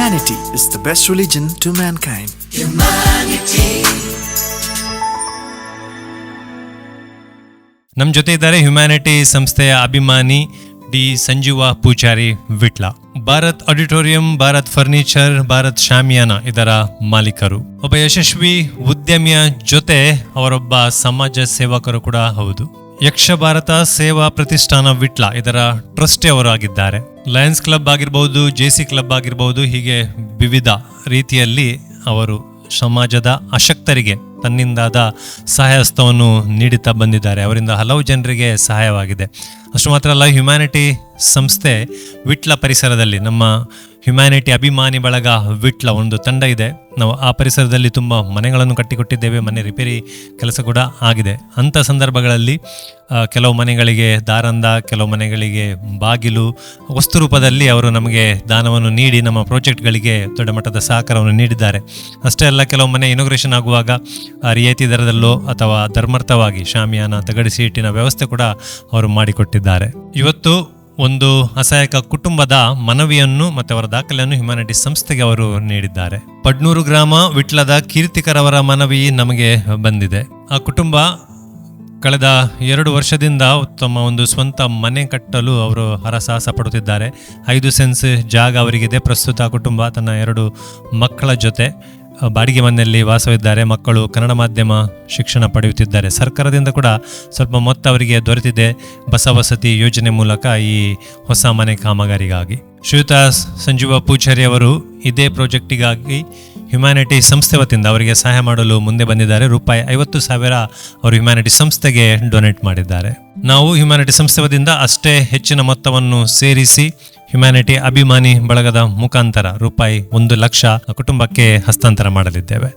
Humanity is the best religion to mankind. ನಮ್ಮ ಜೊತೆ ಇದ್ದಾರೆ ಹ್ಯುಮ್ಯಾನಿಟಿ ಸಂಸ್ಥೆಯ ಅಭಿಮಾನಿ D Sanjeeva Poojary Vitla. Bharat auditorium Bharat furniture Bharat shamiana ಇದರ ಮಾಲೀಕರು. ಒಬ್ಬ ಯಶಸ್ವಿ ಉದ್ಯಮಿಯ ಜೊತೆ ಅವರೊಬ್ಬ ಸಮಾಜ ಸೇವಕರು ಕೂಡ ಹೌದು. ಯಕ್ಷ ಭಾರತ ಸೇವಾ ಪ್ರತಿಷ್ಠಾನ ವಿಟ್ಲ ಇದರ ಟ್ರಸ್ಟಿ ಅವರು ಆಗಿದ್ದಾರೆ ಲಯನ್ಸ್ ಕ್ಲಬ್ ಆಗಿರ್ಬೋದು ಜೆ ಸಿ ಕ್ಲಬ್ ಆಗಿರ್ಬೋದು ಹೀಗೆ ವಿವಿಧ ರೀತಿಯಲ್ಲಿ ಅವರು ಸಮಾಜದ ಅಶಕ್ತರಿಗೆ ತನ್ನಿಂದಾದ ಸಹಾಯ ಹಸ್ತವನ್ನು ನೀಡುತ್ತಾ ಬಂದಿದ್ದಾರೆ. ಅವರಿಂದ ಹಲವು ಜನರಿಗೆ ಸಹಾಯವಾಗಿದೆ. ಅಷ್ಟು ಮಾತ್ರ ಅಲ್ಲ, ಹ್ಯುಮ್ಯಾನಿಟಿ ಸಂಸ್ಥೆ ವಿಟ್ಲ ಪರಿಸರದಲ್ಲಿ ನಮ್ಮ ಹ್ಯುಮ್ಯಾನಿಟಿ ಅಭಿಮಾನಿ ಬಳಗ ವಿಟ್ಲ ಒಂದು ತಂಡ ಇದೆ. ನಾವು ಆ ಪರಿಸರದಲ್ಲಿ ತುಂಬ ಮನೆಗಳನ್ನು ಕಟ್ಟಿಕೊಟ್ಟಿದ್ದೇವೆ. ಮನೆ ರಿಪೇರಿ ಕೆಲಸ ಕೂಡ ಆಗಿದೆ. ಅಂಥ ಸಂದರ್ಭಗಳಲ್ಲಿ ಕೆಲವು ಮನೆಗಳಿಗೆ ದಾರಂದ, ಕೆಲವು ಮನೆಗಳಿಗೆ ಬಾಗಿಲು, ವಸ್ತು ರೂಪದಲ್ಲಿ ಅವರು ನಮಗೆ ದಾನವನ್ನು ನೀಡಿ ನಮ್ಮ ಪ್ರಾಜೆಕ್ಟ್ಗಳಿಗೆ ದೊಡ್ಡ ಮಟ್ಟದ ಸಹಕಾರವನ್ನು ನೀಡಿದ್ದಾರೆ. ಅಷ್ಟೇ ಅಲ್ಲ, ಕೆಲವು ಮನೆ ಇನೋಗ್ರೇಷನ್ ಆಗುವಾಗ ರಿಯಾಯಿತಿ ದರದಲ್ಲೋ ಅಥವಾ ಧರ್ಮಾರ್ಥವಾಗಿ ಶಾಮಿಯಾನ ತಗಡಿಸಿ ಇಟ್ಟಿನ ವ್ಯವಸ್ಥೆ ಕೂಡ ಅವರು ಮಾಡಿಕೊಟ್ಟಿದ್ದಾರೆ. ಇವತ್ತು ಒಂದು ಅಸಹಾಯಕ ಕುಟುಂಬದ ಮನವಿಯನ್ನು ಮತ್ತು ಅವರ ದಾಖಲೆಯನ್ನು ಹ್ಯುಮ್ಯಾನಿಟೀಸ್ ಸಂಸ್ಥೆಗೆ ಅವರು ನೀಡಿದ್ದಾರೆ. ಪಡ್ನೂರು ಗ್ರಾಮ ವಿಟ್ಲದ ಕೀರ್ತಿಕರವರ ಮನವಿ ನಮಗೆ ಬಂದಿದೆ. ಆ ಕುಟುಂಬ ಕಳೆದ ಎರಡು ವರ್ಷದಿಂದ ತಮ್ಮ ಒಂದು ಸ್ವಂತ ಮನೆ ಕಟ್ಟಲು ಅವರು ಹರಸಾಹಸ ಪಡುತ್ತಿದ್ದಾರೆ. ಐದು ಸೆನ್ಸ್ ಜಾಗ ಅವರಿಗಿದೆ. ಪ್ರಸ್ತುತ ಕುಟುಂಬ ತನ್ನ ಎರಡು ಮಕ್ಕಳ ಜೊತೆ. ಬಾಡಿಗೆ ಮನೆಯಲ್ಲಿ ವಾಸವಿದ್ದಾರೆ. ಮಕ್ಕಳು ಕನ್ನಡ ಮಾಧ್ಯಮ ಶಿಕ್ಷಣ ಪಡೆಯುತ್ತಿದ್ದಾರೆ. ಸರ್ಕಾರದಿಂದ ಕೂಡ ಸ್ವಲ್ಪ ಮೊತ್ತ ಅವರಿಗೆ ದೊರೆತಿದೆ. ಬಸವಸತಿ ಯೋಜನೆ ಮೂಲಕ ಈ ಹೊಸ ಮನೆ ಕಾಮಗಾರಿಗಾಗಿ. ಶ್ರೀಯುತ ಸಂಜೀವ ಪೂಜಾರಿ ಅವರು ಇದೇ ಪ್ರಾಜೆಕ್ಟಿಗಾಗಿ ಹ್ಯುಮ್ಯಾನಿಟಿ ಸಂಸ್ಥೆ ವತಿಯಿಂದ ಅವರಿಗೆ ಸಹಾಯ ಮಾಡಲು ಮುಂದೆ ಬಂದಿದ್ದಾರೆ. ರೂಪಾಯಿ ಐವತ್ತು ಸಾವಿರ ಅವರು ಹ್ಯುಮ್ಯಾನಿಟಿ ಸಂಸ್ಥೆಗೆ ಡೊನೇಟ್ ಮಾಡಿದ್ದಾರೆ. ನಾವು ಹ್ಯುಮ್ಯಾನಿಟಿ ಸಂಸ್ಥೆ ಅಷ್ಟೇ ಹೆಚ್ಚಿನ ಮೊತ್ತವನ್ನು ಸೇರಿಸಿ ಹ್ಯುಮ್ಯಾನಿಟಿ ಅಭಿಮಾನಿ ಬಳಗದ ಮುಖಾಂತರ ರೂಪಾಯಿ ಒಂದು ಲಕ್ಷ ಕುಟುಂಬಕ್ಕೆ ಹಸ್ತಾಂತರ ಮಾಡಲಿದ್ದೇವೆ.